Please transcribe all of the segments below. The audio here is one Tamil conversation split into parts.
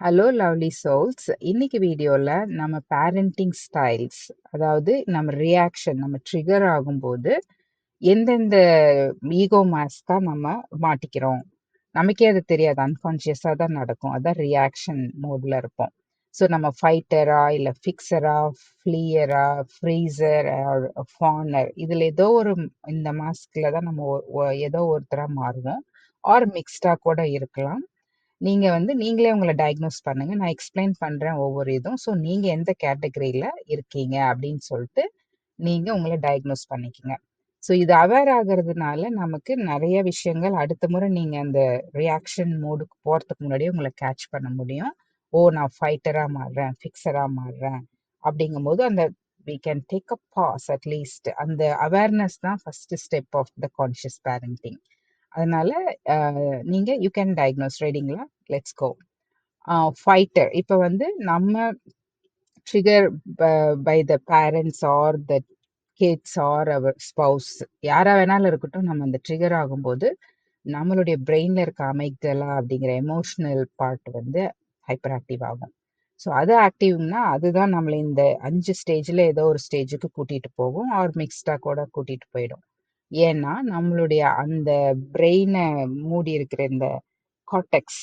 ஹலோ லவ்லி சோல்ஸ் இன்னைக்கு வீடியோவில் நம்ம பேரண்டிங் ஸ்டைல்ஸ் அதாவது நம்ம ரியாக்ஷன் நம்ம ட்ரிகர் ஆகும்போது எந்தெந்த ஈகோ மாஸ்காக நம்ம மாட்டிக்கிறோம்? நமக்கே அது தெரியாது. அன்கான்ஷியஸாக தான் நடக்கும். அதான் ரியாக்ஷன் மோடில் இருப்போம். ஸோ நம்ம ஃபைட்டரா இல்லை ஃபிக்ஸரா ஃப்ளீயரா ஃப்ரீசர் ஃபானர் இதில் ஏதோ ஒரு இந்த மாஸ்கில் தான் நம்ம ஒ- ஏதோ ஒருத்தராக மாறுவோம். ஆர் மிக்ஸ்டாக கூட இருக்கலாம். நீங்கள் வந்து நீங்களே உங்களை டயக்னோஸ் பண்ணுங்கள் நான் எக்ஸ்ப்ளைன் பண்ணுறேன் ஒவ்வொரு இதுவும் ஸோ நீங்கள் எந்த கேட்டகரியில் இருக்கீங்க அப்படின்னு சொல்லிட்டு, நீங்கள் உங்களை டயக்னோஸ் பண்ணிக்கங்க. ஸோ இது அவேர் ஆகுறதுனால நமக்கு நிறைய விஷயங்கள் அடுத்த முறை நீங்கள் அந்த ரியாக்ஷன் மோடுக்கு போகிறதுக்கு முன்னாடியே உங்களை கேட்ச் பண்ண முடியும். ஓ! நான் ஃபைட்டராக மாறுறேன், ஃபிக்ஸராக மாறுறேன் அப்படிங்கும்போது அந்த we can take a pause at least. அந்த அவேர்னஸ் தான் first step of the conscious parenting. அதனால நீங்கள் you can diagnose ரெடிங்களா? Let's go. Fighter இப்போ வந்து நம்ம ட்ரிகர் ப by the parents or the kids or our spouse யாராக வேணாலும் இருக்கட்டும், நம்ம அந்த ட்ரிகர் ஆகும்போது, நம்மளுடைய பிரெயினில் இருக்க அமிக்டலா அப்படிங்கிற எமோஷ்னல் பார்ட் வந்து ஹைப்பர் ஆக்டிவ் ஆகும். ஸோ அது ஆக்டிவ்னா அதுதான் நம்மளை இந்த அஞ்சு ஸ்டேஜில் ஏதோ ஒரு ஸ்டேஜுக்கு கூட்டிகிட்டு போகும். ஆர் மிக்ஸ்டாக கூட கூட்டிகிட்டு போயிடும். ஏன்னா, நம்மளுடைய அந்த பிரெயினை மூடி இருக்கிற இந்த கார்டெக்ஸ்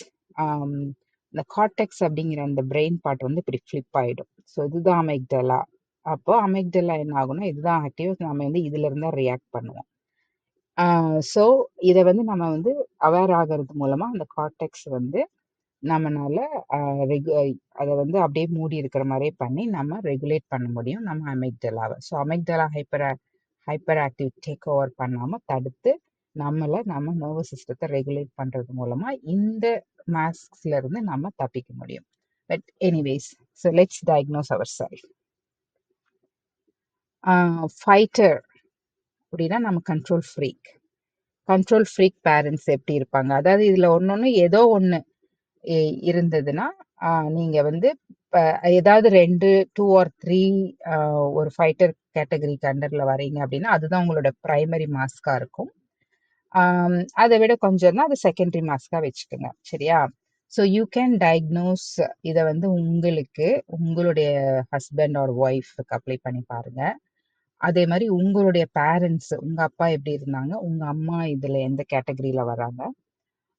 இந்த கார்டெக்ஸ் அப்படிங்கிற அந்த பிரெயின் பார்ட் வந்து இப்படி ஃப்ளிப் ஆகிடும் ஸோ இதுதான் அமைக்டலா அப்போ அமைக்டலா என்ன ஆகும்னா, இதுதான் ஆக்டிவ். நம்ம வந்து இதுல இருந்தா ரியாக்ட் பண்ணுவோம். ஸோ இதை வந்து நம்ம வந்து அவேர் ஆகிறது மூலமாக அந்த கார்டெக்ஸ் வந்து நம்மளால ரெகு அதை வந்து அப்படியே மூடி இருக்கிற மாதிரியே பண்ணி நம்ம ரெகுலேட் பண்ண முடியும் நம்ம அமைக்டலாவை so amygdala hyper hyper active take over பண்ணாமல் தடுத்து, நம்மளை நம்ம நர்வஸ் சிஸ்டத்தை ரெகுலேட் பண்ணுறது மூலமாக இந்த மாஸ்க்ஸ்லேருந்து நம்ம தப்பிக்க முடியும். But anyways, so let's diagnose our self fighter அப்படின்னா நம்ம control freak. Control freak parents எப்படி இருப்பாங்க? அதாவது இதில் ஒன்று ஒன்று ஏதோ ஒன்று இருந்ததுன்னா, நீங்க வந்து இப்போ ஏதாவது 2, 2 ஆர் 3 அ ஒரு ஃபைட்டர் கேட்டகரிக்கு அண்டர்ல வரீங்க அப்படின்னா, அதுதான் உங்களோட பிரைமரி மாஸ்க்கா இருக்கும். ஆம், அத விட கொஞ்சம்னா அது செகண்டரி மாஸ்க்கா வச்சுக்கங்க. சரியா? ஸோ யூ கேன் டயக்னோஸ் இத வந்து உங்களுக்கு உங்களுடைய ஹஸ்பண்ட் ஆர் ஒய்ஃப்க்கு அப்ளை பண்ணி பாருங்க. அதே மாரி உங்களுடைய பேரண்ட்ஸ் உங்க அப்பா எப்படி இருந்தாங்க? உங்க அம்மா இதுல எந்த கேட்டகரில வராங்க?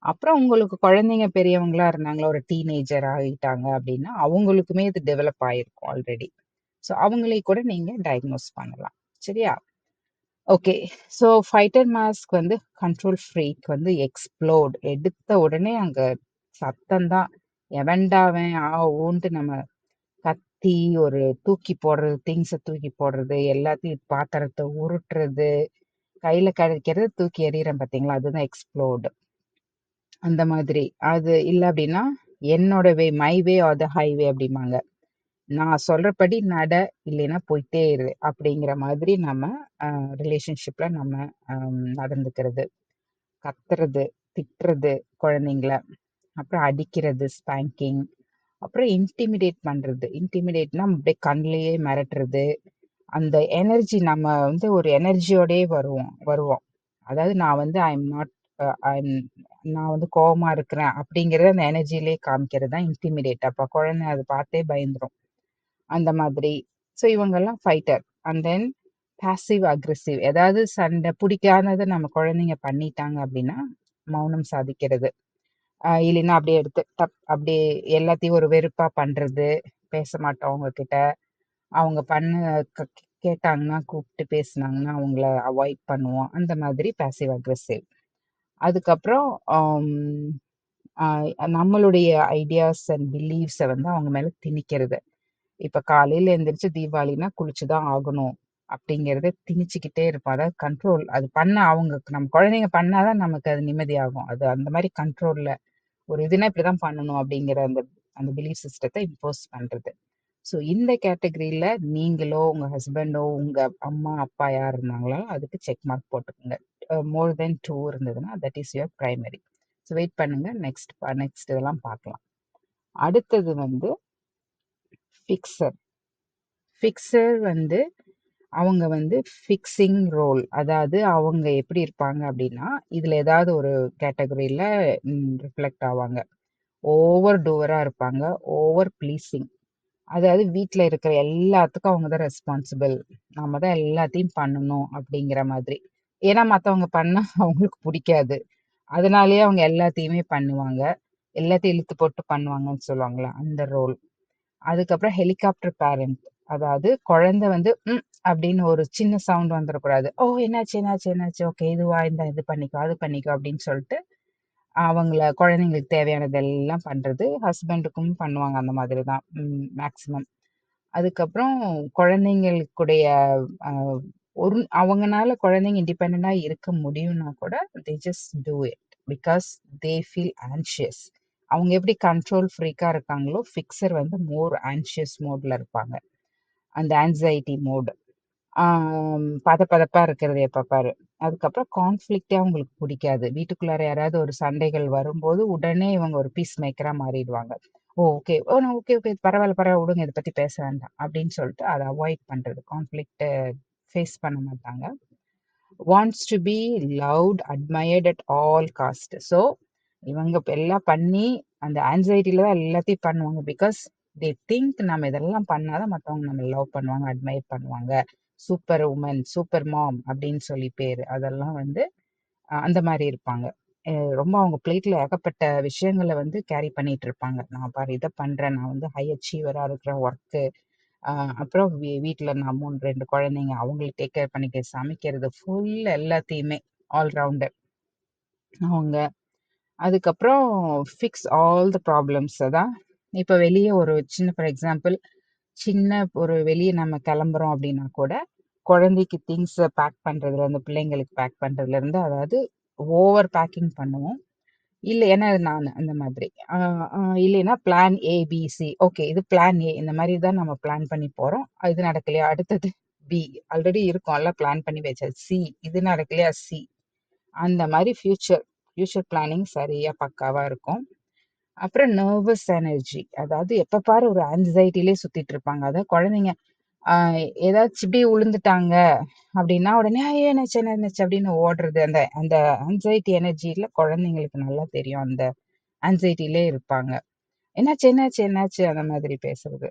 அப்புறம் உங்களுக்கு குழந்தைங்க பெரியவங்களா இருந்தாங்களா, ஒரு டீனேஜர் ஆயிட்டாங்க அப்படின்னா, அவங்களுக்குமே இது டெவலப் ஆயிருக்கும் ஆல்ரெடி. ஸோ அவங்களே கூட நீங்க டயக்னோஸ் பண்ணலாம். சரியா? ஓகே. ஸோ ஃபைட்டர் மாஸ்க் வந்து கண்ட்ரோல் ஃப்ரீக் வந்து எக்ஸ்ப்ளோட் எடுத்த உடனே அங்க சத்தம் தான். எவன்டா அவன்? ஆ ஊன்ட்டு நம்ம கத்தி ஒரு தூக்கி போடுறது, திங்ஸ தூக்கி போடுறது, எல்லாத்தையும் பாத்திரத்த உருட்டுறது, கையில கிடைக்கிறத தூக்கி எறியறோம் பார்த்தீங்களா? அதுதான் எக்ஸ்ப்ளோட். அந்த மாதிரி. அது இல்ல அப்படின்னா, என்னோட way, my way or the highway அப்படிம்பாங்க. நான் சொல்றபடி நட, இல்லைன்னா போயிட்டே இரு. அப்படிங்கிற மாதிரி நம்ம அ ரிலேஷன்ஷிப்ல நம்ம அம் நடந்துக்கிறது. கத்துறது, திட்டுறது குழந்தைங்கள. அப்புறம் அடிக்கிறது, ஸ்பேங்கிங் அப்புறம் இன்டிமிடேட் பண்றது. இன்டிமிடேட்னா அப்படியே கண்லேயே மிரட்டுறது. அந்த எனர்ஜி நம்ம வந்து ஒரு எனர்ஜியோடயே வருவோம் வருவோம். அதாவது நான் வந்து ஐ அம் நாட் அ நான் வந்து கோவமா இருக்கிறேன் அப்படிங்கிறத அந்த எனர்ஜியிலேயே காமிக்கிறது தான் இன்டிமிடேட். அப்போ குழந்தை அதை பார்த்தே பயந்துரும். அந்த மாதிரி. ஸோ இவங்கெல்லாம் fighter. And then passive aggressive. ஏதாவது சண்டை பிடிக்காததை நம்ம குழந்தைங்க பண்ணிட்டாங்க அப்படின்னா, மௌனம் சாதிக்கிறது. இல்லைன்னா அப்படியே எடுத்து டப் அப்படியே எல்லாத்தையும் ஒரு வெறுப்பா பண்றது. பேச மாட்டோம் அவங்க கிட்ட. அவங்க பண்ண க கேட்டாங்கன்னா, கூப்பிட்டு பேசுனாங்கன்னா, அவங்கள அவாய்ட் பண்ணுவோம். அந்த மாதிரி பாசிவ் அக்ரெசிவ். அதுக்கப்புறம் நம்மளுடைய ஐடியாஸ் அண்ட் பிலீவ்ஸை வந்து அவங்க மேலே திணிக்கிறது. இப்போ காலையில் எந்திரிச்சு தீபாவளின்னா குளிச்சு தான் ஆகணும். அப்படிங்கிறத திணிச்சுக்கிட்டே இருப்போம். அதாவது கண்ட்ரோல். அது பண்ண அவங்க நம்ம குழந்தைங்க பண்ணாதான் நமக்கு அது நிம்மதியாகும். அது அந்த மாதிரி கண்ட்ரோலில் ஒரு இதுனா இப்படிதான் பண்ணணும் அப்படிங்கிற அந்த அந்த பிலீஃப் சிஸ்டத்தை இம்போஸ் பண்ணுறது ஸோ இந்த கேட்டகரியில் நீங்களோ, உங்கள் ஹஸ்பண்டோ, உங்கள் அம்மா, அப்பா யார் இருந்தாங்களோ அதுக்கு செக் மார்க் போட்டுக்கோங்க. மோர் தென் டூ இருந்ததுன்னா that is your primary so wait பண்ணுங்கள் நெக்ஸ்ட் ப நெக்ஸ்ட் இதெல்லாம் பார்க்கலாம். அடுத்தது வந்து ஃபிக்ஸர். ஃபிக்ஸர் வந்து அவங்க வந்து ஃபிக்ஸிங் ரோல். அதாவது அவங்க எப்படி இருப்பாங்க அப்படின்னா, இதில் ஏதாவது ஒரு கேட்டகரியில் ரிஃப்ளெக்ட் ஆவாங்க. ஓவர் டூவராக இருப்பாங்க ஓவர் ப்ளீஸிங் அதாவது வீட்டில் இருக்கிற எல்லாத்துக்கும் அவங்க தான் ரெஸ்பான்சிபிள் நம்ம தான் எல்லாத்தையும் பண்ணணும் அப்படிங்கிற மாதிரி ஏன்னா மற்றவங்க பண்ணா அவங்களுக்கு பிடிக்காது. அதனாலேயே அவங்க எல்லாத்தையுமே பண்ணுவாங்க. எல்லாத்தையும் இழுத்து போட்டு பண்ணுவாங்கன்னு சொல்லுவாங்களா அந்த ரோல் அதுக்கப்புறம் ஹெலிகாப்டர் பேரண்ட் அதாவது குழந்தை வந்து ம் அப்படின்னு ஒரு சின்ன சவுண்ட் வந்துடக்கூடாது ஓ என்னாச்சு என்னாச்சு என்னாச்சு? ஓகே இதுவா? இந்த இது பண்ணிக்கோ அது பண்ணிக்கோ அப்படின்னு சொல்லிட்டு அவங்கள குழந்தைங்களுக்கு தேவையானதெல்லாம் பண்ணுறது ஹஸ்பண்டுக்கும் பண்ணுவாங்க அந்த மாதிரி தான். மேக்சிமம் அதுக்கப்புறம் குழந்தைங்களுக்குடைய ஒரு அவங்கனால குழந்தைங்க இண்டிபெண்ட்டாக இருக்க முடியும்னா கூட they just do it because they feel anxious அவங்க எப்படி கண்ட்ரோல் ஃப்ரீக்காக இருக்காங்களோ ஃபிக்ஸர் வந்து மோர் ஆன்ஷியஸ் மோடில் இருப்பாங்க. அந்த ஆன்சைட்டி மோடு பதபதப்பா இருக்கிறது எப்ப பாரு. அதுக்கப்புறம் கான்ஃப்ளிக்டே அவங்களுக்கு பிடிக்காது. வீட்டுக்குள்ளார யாராவது ஒரு சண்டைகள் வரும்போது உடனே இவங்க ஒரு பீஸ் மேக்கராக மாறிடுவாங்க. Oh okay oh okay okay பரவாயில்ல பரவாயில்ல விடுங்க இதை பற்றி பேச வேண்டாம் அப்படின்னு சொல்லிட்டு அதை அவாய்ட் பண்ணுறது கான்ஃப்ளிக்ட்டு ஃபேஸ் பண்ண மாட்டாங்க. Wants to be loved admired at all cost so இவங்க எல்லாம் பண்ணி அந்த ஆன்சைட்டியில் தான் எல்லாத்தையும் பண்ணுவாங்க. பிகாஸ் தே திங்க் நம்ம இதெல்லாம் பண்ணாதான் மற்றவங்க நம்ம லவ் பண்ணுவாங்க அட்மயர் பண்ணுவாங்க. சூப்பர் உமன் சூப்பர் மாம் அப்படின்னு சொல்லி பேர். அதெல்லாம் வந்து அந்த மாதிரி இருப்பாங்க. ரொம்ப அவங்க பிளேட்ல ஏகப்பட்ட விஷயங்களை வந்து கேரி பண்ணிட்டு இருப்பாங்க. நான் பாரு இதை பண்றேன். நான் வந்து ஹை அச்சீவரா இருக்கிற ஒர்க்கு அப்புறம் வீ- வீட்டில் நான் மூணு ரெண்டு குழந்தைங்க அவங்களுக்கு டேக் கேர் பண்ணிக்க சமைக்கிறது ஃபுல் எல்லாத்தையுமே ஆல்ரவுண்டர் அவங்க. அதுக்கப்புறம் ஃபிக்ஸ் ஆல் த ப்ராப்ளம்ஸ் தான் இப்போ வெளியே ஒரு சின்ன ஃபார் எக்ஸாம்பிள் சின்ன ஒரு வெளியே நம்ம கிளம்புறோம் அப்படின்னா கூட குழந்தைக்கு திங்ஸை பேக் பண்ணுறதுலேருந்து பிள்ளைங்களுக்கு பேக் பண்ணுறதுலேருந்து அதாவது ஓவர் பேக்கிங் பண்ணுவோம். இல்ல ஏன்னா அது நான் அந்த மாதிரி. இல்லைன்னா plan A B C okay இது பிளான் ஏ இந்த மாதிரி தான் நம்ம பிளான் பண்ணி போறோம். இது நடக்கலையா? அடுத்தது பி ஆல்ரெடி இருக்கும். எல்லாம் பிளான் பண்ணி வச்சது. சி இது நடக்கலையா? சி அந்த மாதிரி ஃப்யூச்சர் ஃப்யூச்சர் பிளானிங் சரியா பக்காவா இருக்கும். அப்புறம் நர்வஸ் எனர்ஜி அதாவது எப்ப பாரு ஒரு ஆன்சைட்டிலே சுத்திட்டு இருப்பாங்க. அதாவது குழந்தைங்க ஏதாச்சும் இப்படி விழுந்துட்டாங்க அப்படின்னா உடனே "ஐயோ, என்னாச்சு என்ன என்னாச்சு அப்படின்னு ஓடுறது. அந்த அந்த ஆன்சைட்டி எனர்ஜியில் குழந்தைங்களுக்கு நல்லா தெரியும். அந்த ஆன்சைட்டிலே இருப்பாங்க. என்னாச்சு என்னாச்சு என்னாச்சு? அந்த மாதிரி பேசுறது.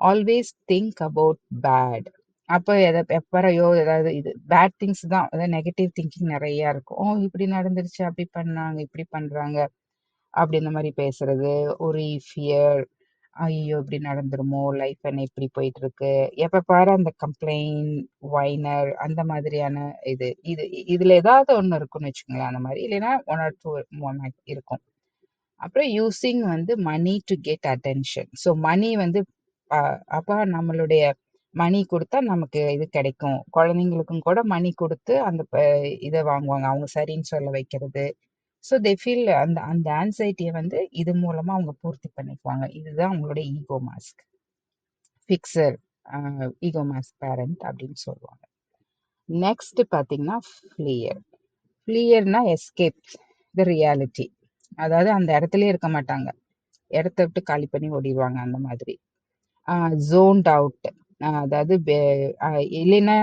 ஆல்வேஸ் திங்க் அபவுட் பேட் அப்போ எதை எப்பறையோ ஏதாவது இது பேட் திங்ஸ் தான். அதாவது நெகட்டிவ் திங்கிங் நிறைய இருக்கும். ஓ இப்படி நடந்துருச்சு அப்படி பண்ணாங்க இப்படி பண்றாங்க அப்படி இந்த மாதிரி பேசுறது. ஒரு ஃபியர் ஐயோ! இப்படி நடந்துருமோ? லைஃப் என்ன இப்படி போயிட்டு இருக்கு எப்ப பாரு அந்த கம்ப்ளைண்ட் வைனர் அந்த மாதிரியான இது. இது இதுல ஏதாவது ஒன்று இருக்குன்னு வச்சுக்கோங்களேன் அந்த மாதிரி. இல்லைன்னா ஒன் ஆர் டூ இருக்கும். அப்புறம் யூஸிங் வந்து money to get attention so money வந்து அப்போ நம்மளுடைய மணி கொடுத்தா நமக்கு இது கிடைக்கும். குழந்தைங்களுக்கும் கூட மணி கொடுத்து அந்த இதை வாங்குவாங்க. அவங்க சரின்னு சொல்ல வைக்கிறது. ஸோ தே ஃபீல் அந்த அந்த ஆன்சைட்டியை வந்து இது மூலமாக அவங்க பூர்த்தி பண்ணிக்குவாங்க. இதுதான் அவங்களோட ego mask fixer ego mask parent அப்படின்னு சொல்லுவாங்க. நெக்ஸ்ட் பார்த்தீங்கன்னா ஃப்ளியர் ஃப்ளியர்னா எஸ்கேப் த ரியாலிட்டி அதாவது அந்த இடத்துலயே இருக்க மாட்டாங்க. இடத்த விட்டு காலி பண்ணி ஓடிடுவாங்க அந்த மாதிரி. ஜோன்ட் அவுட் அதாவது இல்லைன்னா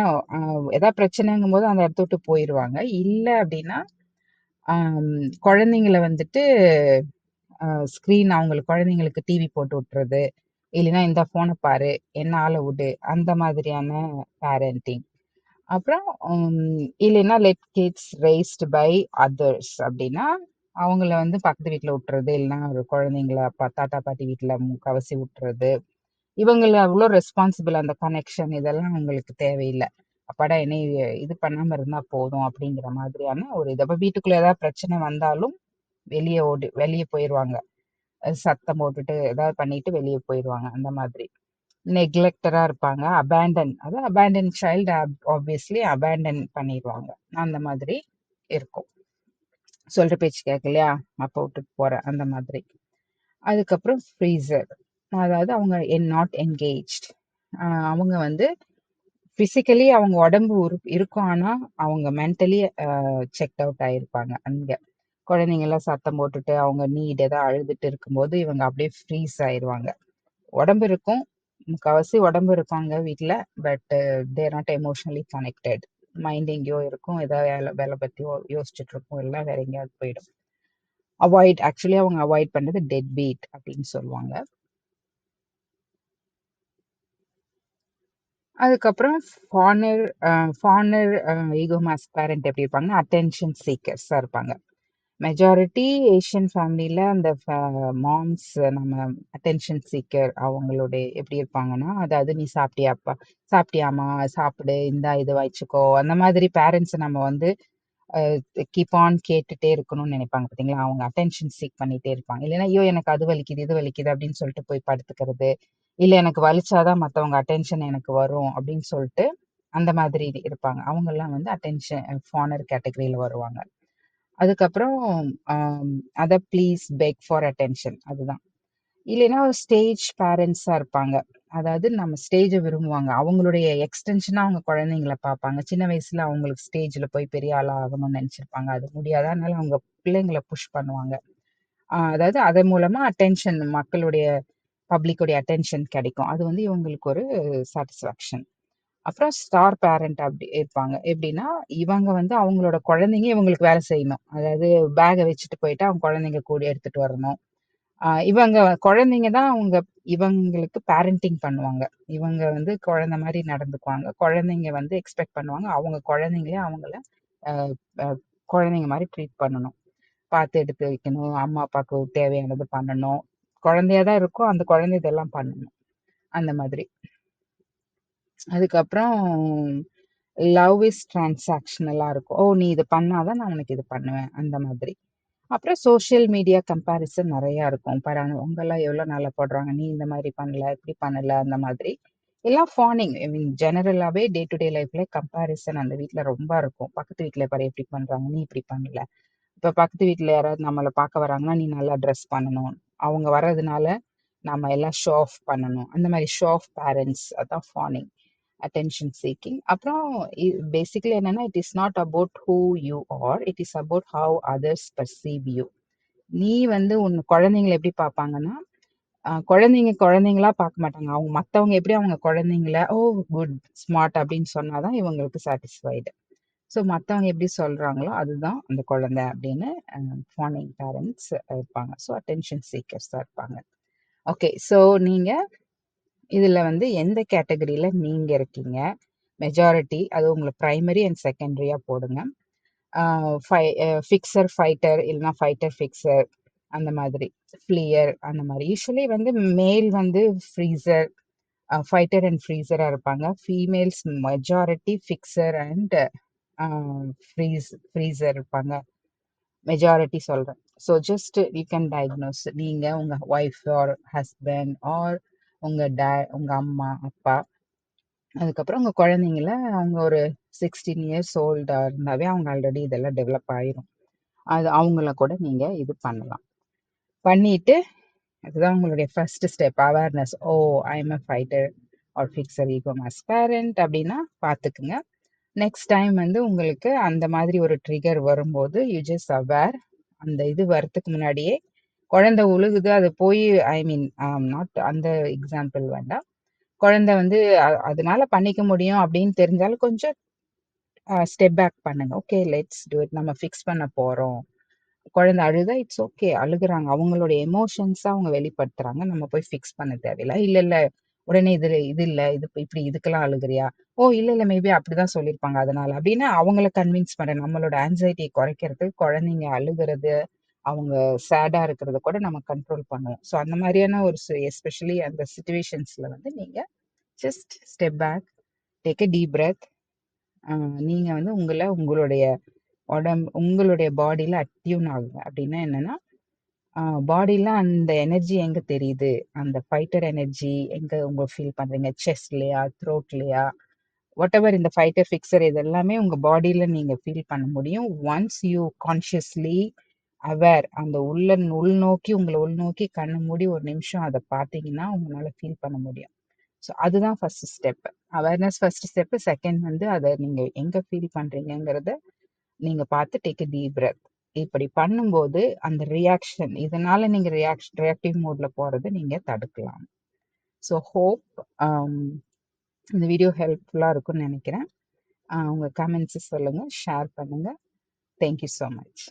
ஏதாவது பிரச்சனைங்கும் போது அந்த இடத்த விட்டு போயிடுவாங்க. இல்லை அப்படின்னா குழந்தைங்கள வந்துட்டு ஸ்க்ரீன் அவங்களுக்கு குழந்தைங்களுக்கு டிவி போட்டு விட்டுறது. இல்லைன்னா இந்த ஃபோனை பாரு என்ன விடு. அந்த மாதிரியான பேரண்டிங் அப்புறம் இல்லைன்னா let kids raised by others அப்படின்னா அவங்கள வந்து பக்கத்து வீட்டில் விட்டுறது. இல்லைன்னா ஒரு குழந்தைங்கள அப்பா தாத்தா பாட்டி வீட்டில் முக்கவசி விட்டுறது. இவங்கள அவ்வளோ ரெஸ்பான்சிபிள் அந்த கனெக்ஷன் இதெல்லாம் அவங்களுக்கு தேவையில்லை. அப்பாடா என்னை இது பண்ணாமல் இருந்தால் போதும் அப்படிங்கிற மாதிரியான ஒரு இது. அப்போ வீட்டுக்குள்ளே ஏதாவது பிரச்சனை வந்தாலும் வெளியே ஓடி வெளியே போயிடுவாங்க சத்தம் போட்டுட்டு ஏதாவது பண்ணிட்டு வெளியே போயிடுவாங்க அந்த மாதிரி. நெக்லெக்டராக இருப்பாங்க. அபேண்டன் அதாவது அபேண்டன் சைல்டு ஆப்வியஸ்லி அபேண்டன் பண்ணிடுவாங்க அந்த மாதிரி இருக்கும். சொல்ற பேச்சு கேட்கலையா? அப்போ விட்டுட்டு போகிறேன் அந்த மாதிரி. அதுக்கப்புறம் ஃப்ரீசர் அதாவது அவங்க என் நாட் என்கேஜ்ட் அவங்க வந்து பிசிக்கலி அவங்க உடம்பு உரு இருக்கும். ஆனால் அவங்க மென்டலி செக் அவுட் ஆயிருப்பாங்க. அங்கே குழந்தைங்கெல்லாம் சத்தம் போட்டுட்டு அவங்க நீட் ஏதாவது அழுதுட்டு இருக்கும்போது இவங்க அப்படியே ஃப்ரீஸ் ஆயிடுவாங்க உடம்பு இருக்கும். முக்கால்வாசி உடம்பு இருப்பாங்க வீட்டில் but they're not emotionally connected mind எங்கேயோ இருக்கும். ஏதாவது வேலை வேலை பற்றி யோசிச்சுட்டு இருக்கும். எல்லாம் வேற எங்கேயாவது போயிடும். அவாய்ட் ஆக்சுவலி அவங்க அவாய்ட் பண்ணுறது டெட் பீட் அப்படின்னு சொல்லுவாங்க. அதுக்கப்புறம் fawner fawner ego mask parent எப்படி இருப்பாங்கன்னா அட்டென்ஷன் சீக்கர்ஸாக இருப்பாங்க. மெஜாரிட்டி ஏஷியன் ஃபேமிலியில் அந்த மாம்ஸ் நம்ம அட்டென்ஷன் சீக்கர் அவங்களுடைய எப்படி இருப்பாங்கன்னா அதாவது நீ சாப்பிட்டியாப்பா சாப்பிட்டியாமா சாப்பிடு இந்தா இது வச்சுக்கோ அந்த மாதிரி பேரண்ட்ஸை நம்ம வந்து கீப் ஆன் கேட்டுட்டே இருக்கணும்னு நினைப்பாங்க பார்த்தீங்களா அவங்க அட்டென்ஷன் சீக் பண்ணிகிட்டே இருப்பாங்க. இல்லைன்னா ஐயோ எனக்கு அது வலிக்குது இது வலிக்குது அப்படின்னு சொல்லிட்டு போய் படுத்துக்கிறது இல்லை எனக்கு வலிச்சாதான் மற்றவங்க அட்டென்ஷன் எனக்கு வரும் அப்படின்னு சொல்லிட்டு அந்த மாதிரி இருப்பாங்க. அவங்கெல்லாம் வந்து அட்டென்ஷன் ஃபானர் கேட்டகரியில் வருவாங்க. அதுக்கப்புறம் அதை ப்ளீஸ் பெக் ஃபார் அட்டென்ஷன் அதுதான். இல்லைன்னா ஒரு ஸ்டேஜ் பேரண்ட்ஸாக இருப்பாங்க. அதாவது நம்ம ஸ்டேஜை விரும்புவாங்க. அவங்களுடைய எக்ஸ்டென்ஷனாக அவங்க குழந்தைங்கள பார்ப்பாங்க. சின்ன வயசில் அவங்களுக்கு ஸ்டேஜில் போய் பெரிய ஆளாக ஆகணும்னு நினச்சிருப்பாங்க. அது முடியாதனால அவங்க பிள்ளைங்களை புஷ் பண்ணுவாங்க. அதாவது அதன் மூலமாக அட்டென்ஷன் மக்களுடைய பப்ளிக்குடைய அட்டென்ஷன் கிடைக்கும். அது வந்து இவங்களுக்கு ஒரு சாட்டிஸ்ஃபேக்ஷன் அப்புறம் ஸ்டார் பேரண்ட் அப்படி இருப்பாங்க. எப்படின்னா இவங்க வந்து அவங்களோட குழந்தைங்க இவங்களுக்கு வேலை செய்யணும். அதாவது பேகை வச்சுட்டு போயிட்டு அவங்க குழந்தைங்க கூட எடுத்துட்டு வரணும். இவங்க குழந்தைங்க தான் அவங்க இவங்களுக்கு பேரண்டிங் பண்ணுவாங்க. இவங்க வந்து குழந்தை மாதிரி நடந்துக்குவாங்க. குழந்தைங்க வந்து எக்ஸ்பெக்ட் பண்ணுவாங்க. அவங்க குழந்தைங்களே அவங்கள குழந்தைங்க மாதிரி ட்ரீட் பண்ணணும். பார்த்து எடுத்து வைக்கணும். அம்மா அப்பாவுக்கு தேவையானது பண்ணணும். குழந்தையா தான் இருக்கும் அந்த குழந்தை இதெல்லாம் பண்ணணும். அந்த மாதிரி. அதுக்கப்புறம் லவ் இஸ் டிரான்சாக்ஷனலா இருக்கும். ஓ நீ இது பண்ணாதான் நான் உனக்கு இது பண்ணுவேன். அந்த மாதிரி. அப்புறம் சோஷியல் மீடியா கம்பேரிசன் நிறையா இருக்கும். பாரு உங்கெல்லாம் எவ்வளோ நல்லா போடுறாங்க. நீ இந்த மாதிரி பண்ணல இப்படி பண்ணல அந்த மாதிரி. எல்லாம் ஃபானிங் ஐ மீன் ஜெனரலாகவே டே டு டே லைஃப்ல கம்பேரிசன் அந்த வீட்டில் ரொம்ப இருக்கும். பக்கத்து வீட்டில் பாரு எப்படி பண்ணுறாங்க நீ இப்படி பண்ணல. இப்போ பக்கத்து வீட்டில் யாராவது நம்மளை பார்க்க வராங்கன்னா நீ நல்லா ட்ரெஸ் பண்ணணும். அவங்க வர்றதுனால நம்ம எல்லாம் ஷோ ஆஃப் பண்ணணும். அந்த மாதிரி ஷோ ஆஃப் பேரண்ட்ஸ் அதான் ஃபானிங் அட்டென்ஷன் சீக்கிங் அப்புறம் பேசிக்கலி என்னன்னா it is not about who you are it is about how others perceive you நீ வந்து உன் குழந்தைங்களை எப்படி பார்ப்பாங்கன்னா குழந்தைங்க குழந்தைங்களா பார்க்க மாட்டாங்க. அவங்க மற்றவங்க எப்படி அவங்க குழந்தைங்கள ஓ குட் ஸ்மார்ட் அப்படின்னு சொன்னாதான் இவங்களுக்கு சாட்டிஸ்ஃபைடு ஸோ மற்றவங்க எப்படி சொல்றாங்களோ அதுதான் அந்த குழந்தை அப்படின்னு ஃபானிங் பேரண்ட்ஸ் இருப்பாங்க. ஸோ அட்டென்ஷன் சீக்கர்ஸாக இருப்பாங்க. ஓகே ஸோ நீங்கள் இதில் வந்து எந்த கேட்டகரியில நீங்க இருக்கீங்க? மெஜாரிட்டி அது உங்களுக்கு ப்ரைமரி அண்ட் செகண்டரியா போடுங்க. ஃபை ஃபிக்சர் ஃபைட்டர் இல்லைன்னா ஃபைட்டர் ஃபிக்சர் அந்த மாதிரி. ஃப்ளியர் அந்த மாதிரி. யூஸ்வலி வந்து மேல் வந்து ஃப்ரீசர் ஃபைட்டர் அண்ட் ஃப்ரீசராக இருப்பாங்க. Females majority fixer and freeze freezer இருப்பாங்க. மெஜாரிட்டி சொல்கிறேன் so just you can diagnose நீங்கள் உங்கள் ஒய்ஃப் ஆர் ஹஸ்பண்ட் ஆர் உங்கள் டே உங்கள் அம்மா அப்பா. அதுக்கப்புறம் உங்கள் குழந்தைங்கள அவங்க ஒரு சிக்ஸ்டீன் இயர்ஸ் ஓல்டாக இருந்தாவே அவங்க ஆல்ரெடி இதெல்லாம் டெவலப் ஆயிரும். அது அவங்கள கூட நீங்கள் இது பண்ணலாம். பண்ணிட்டு அதுதான் உங்களுடைய first step awareness oh I am a fighter or fixer ego mask parent அப்படின்னா பார்த்துக்குங்க நெக்ஸ்ட் டைம் வந்து உங்களுக்கு அந்த மாதிரி ஒரு ட்ரிகர் வரும்போது யூ ஜஸ்ட் அவேர் அந்த இது வரத்துக்கு முன்னாடியே குழந்தை உழுகுது அது போய் ஐ மீன் நாட் அந்த எக்ஸாம்பிள் வேண்டாம். குழந்தை வந்து அதனால பண்ணிக்க முடியும் அப்படின்னு தெரிஞ்சாலும் கொஞ்சம் ஸ்டெப் பேக் பண்ணுங்க. ஓகே லெட்ஸ் டூ இட் நம்ம ஃபிக்ஸ் பண்ண போறோம். குழந்தை அழுதா இட்ஸ் ஓகே அழுகுறாங்க. அவங்களோட எமோஷன்ஸா அவங்க வெளிப்படுத்துறாங்க. நம்ம போய் ஃபிக்ஸ் பண்ண தேவையில்ல. இல்லை இல்லை உடனே இது இது இல்லை இது இப்படி இதுக்கெல்லாம் அழுகுறியா? ஓ இல்லை இல்லை மேபி அப்படிதான் சொல்லியிருப்பாங்க அதனால. அப்படின்னு அவங்கள கன்வின்ஸ் பண்ண நம்மளோட ஆன்சைட்டியை குறைக்கிறது குழந்தைங்க அழுகிறது அவங்க சேடாக இருக்கிறத கூட நம்ம கண்ட்ரோல் பண்ணுவோம். ஸோ அந்த மாதிரியான ஒரு எஸ்பெஷலி அந்த சுச்சுவேஷன்ஸில் வந்து நீங்கள் just step back take a deep breath நீங்கள் வந்து உங்களை உங்களுடைய உடம்பு உங்களுடைய பாடியில் அட்யூன் ஆகுங்க. அப்படின்னா என்னென்னா பாடியில அந்த எனர்ஜி எங்க தெரியுது? அந்த ஃபைட்டர் எனர்ஜி எங்க உங்க ஃபீல் பண்றீங்க? செஸ்ட்லயா த்ரோட்லயா வாட் எவர் இந்த ஃபைட்டர் ஃபிக்ஸர் இது எல்லாமே உங்க பாடியில நீங்க ஃபீல் பண்ண முடியும். ஒன்ஸ் யூ கான்ஷியஸ்லி அவேர் அந்த உள்ள உள்நோக்கி உங்களை உள்நோக்கி கண்ணு மூடி ஒரு நிமிஷம் அதை பார்த்தீங்கன்னா உங்களால ஃபீல் பண்ண முடியும். ஸோ அதுதான் first step awareness first step second வந்து அதை நீங்க எங்க ஃபீல் பண்றீங்கிறத நீங்க பார்த்து டேக் அ டீப் பிரெத் இப்படி பண்ணும்போது அந்த ரியாக்ஷன் இதனால நீங்க ரியாக்ஷன் ரியாக்டிவ் மோட்ல போறதை நீங்க தடுக்கலாம். ஸோ ஹோப் um, இந்த வீடியோ ஹெல்ப்ஃபுல்லா இருக்கும்னு நினைக்கிறேன். உங்க கமெண்ட்ஸ் சொல்லுங்க ஷேர் பண்ணுங்க. Thank you so much